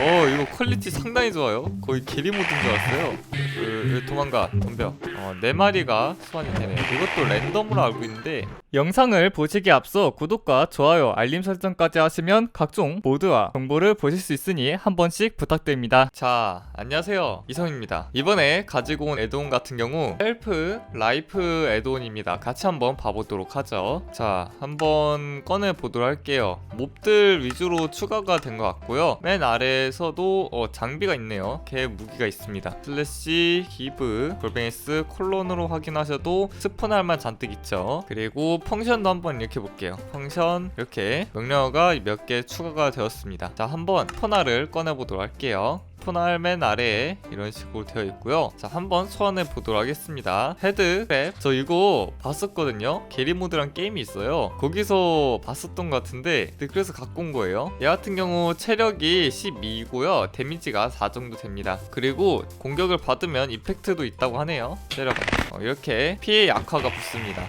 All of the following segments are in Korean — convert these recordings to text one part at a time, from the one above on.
어 이거 퀄리티 상당히 좋아요. 거의 게리 모드인 줄 알았어요. 그, 도망가 덤벼. 어, 네 마리가 소환이 되네요. 이것도 랜덤으로 알고 있는데 영상을 보시기 앞서 구독과 좋아요 알림 설정까지 하시면 각종 모드와 정보를 보실 수 있으니 한 번씩 부탁드립니다. 자 안녕하세요. 이성입니다. 이번에 가지고 온 애드온 같은 경우 헬프 라이프 애드온입니다. 같이 한번 봐보도록 하죠. 자 한번 꺼내 보도록 할게요. 몹들 위주로 추가가 된 것 같고요. 맨 아래에서도 어, 장비가 있네요. 개 무기가 있습니다. 슬래시 기브 골뱅이스 콜론으로 확인하셔도 스폰할 만 잔뜩 있죠. 그리고 펑션도 한번 이렇게 볼게요. 펑션 이렇게 명령어가 몇 개 추가가 되었습니다. 자 한번 포나를 꺼내 보도록 할게요 포날 맨 아래에 이런 식으로 되어 있고요. 자, 한번 소환해 보도록 하겠습니다. 헤드 랩. 저 이거 봤었거든요. 게리 모드란 게임이 있어요. 거기서 봤었던 것 같은데 네, 그래서 갖고 온 거예요. 얘 같은 경우 체력이 12이고요. 데미지가 4 정도 됩니다. 그리고 공격을 받으면 이펙트도 있다고 하네요. 때려봐. 어, 이렇게 피해 약화가 붙습니다.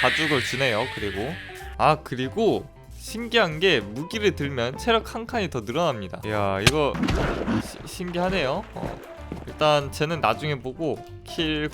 가죽을 주네요. 그리고 아 그리고 신기한 게 무기를 들면 체력 한 칸이 더 늘어납니다. 이야 이거 시- 신기하네요. 어, 일단 쟤는 나중에 보고 킬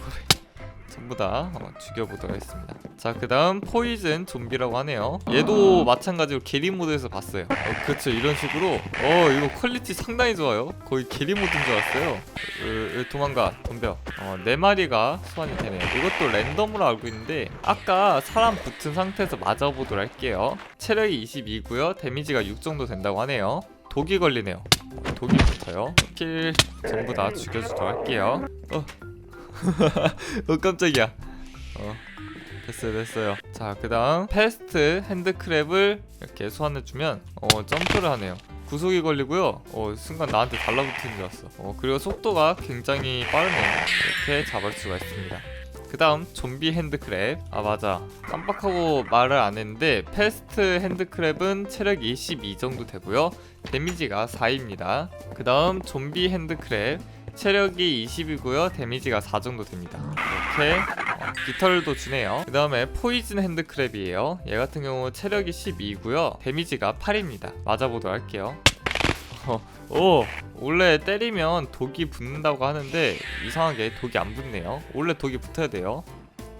전부 다 어, 죽여보도록 하겠습니다. 자 그 다음 포이즌 좀비라고 하네요. 얘도 마찬가지로 게리 모드에서 봤어요. 어, 그렇죠 이런 식으로 어 이거 퀄리티 상당히 좋아요. 거의 게리 모드인 줄 알았어요. 으, 으, 도망가 덤벼. 어, 네 마리가 소환이 되네요. 이것도 랜덤으로 알고 있는데 아까 사람 붙은 상태에서 맞아보도록 할게요. 체력이 22고요. 데미지가 6 정도 된다고 하네요. 독이 걸리네요. 어, 독이 붙어요. 킬 전부 다 죽여주도록 할게요. 어, 어 깜짝이야. 어. 됐어요 됐어요 자 그 다음 패스트 핸드크랩을 이렇게 소환해주면 어 점프를 하네요 구속이 걸리고요. 어 순간 나한테 달라붙는 줄 알았어. 어 그리고 속도가 굉장히 빠르네요. 이렇게 잡을 수가 있습니다. 그 다음 좀비 핸드크랩. 아 맞아. 깜빡하고 말을 안 했는데 패스트 핸드크랩은 체력이 12 정도 되고요. 데미지가 4입니다. 그 다음 좀비 핸드크랩. 체력이 20이고요. 데미지가 4 정도 됩니다. 이렇게 어, 깃털도 주네요 그 다음에 포이즌 핸드크랩이에요 얘 같은 경우 체력이 12고요 데미지가 8입니다 맞아보도록 할게요 어, 오 원래 때리면 독이 붙는다고 하는데 이상하게 독이 안 붙네요 원래 독이 붙어야 돼요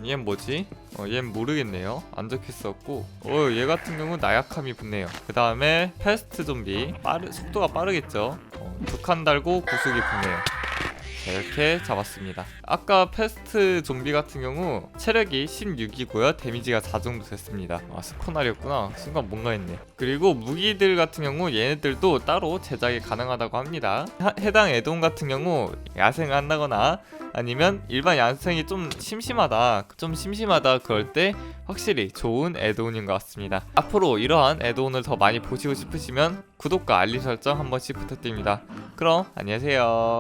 얘는 뭐지? 어, 얘는 모르겠네요. 안 적혀있었고, 어, 얘 같은 경우 나약함이 붙네요. 그 다음에 패스트 좀비, 빠르, 속도가 빠르겠죠. 어, 두칸 달고 구속이 붙네요. 자, 이렇게 잡았습니다. 아까 패스트 좀비 같은 경우 체력이 16이고요. 데미지가 4 정도 됐습니다. 아, 스포날이었구나. 순간 뭔가 했네. 그리고 무기들 같은 경우 얘네들도 따로 제작이 가능하다고 합니다. 하- 해당 애동 같은 경우 야생을 한다거나 아니면 일반 야생이 좀 심심하다, 좀 심심하다 그럴 때 확실히 좋은 애드온인 것 같습니다. 앞으로 이러한 애드온을 더 많이 보시고 싶으시면 구독과 알림 설정 한 번씩 부탁드립니다. 그럼 안녕히 계세요.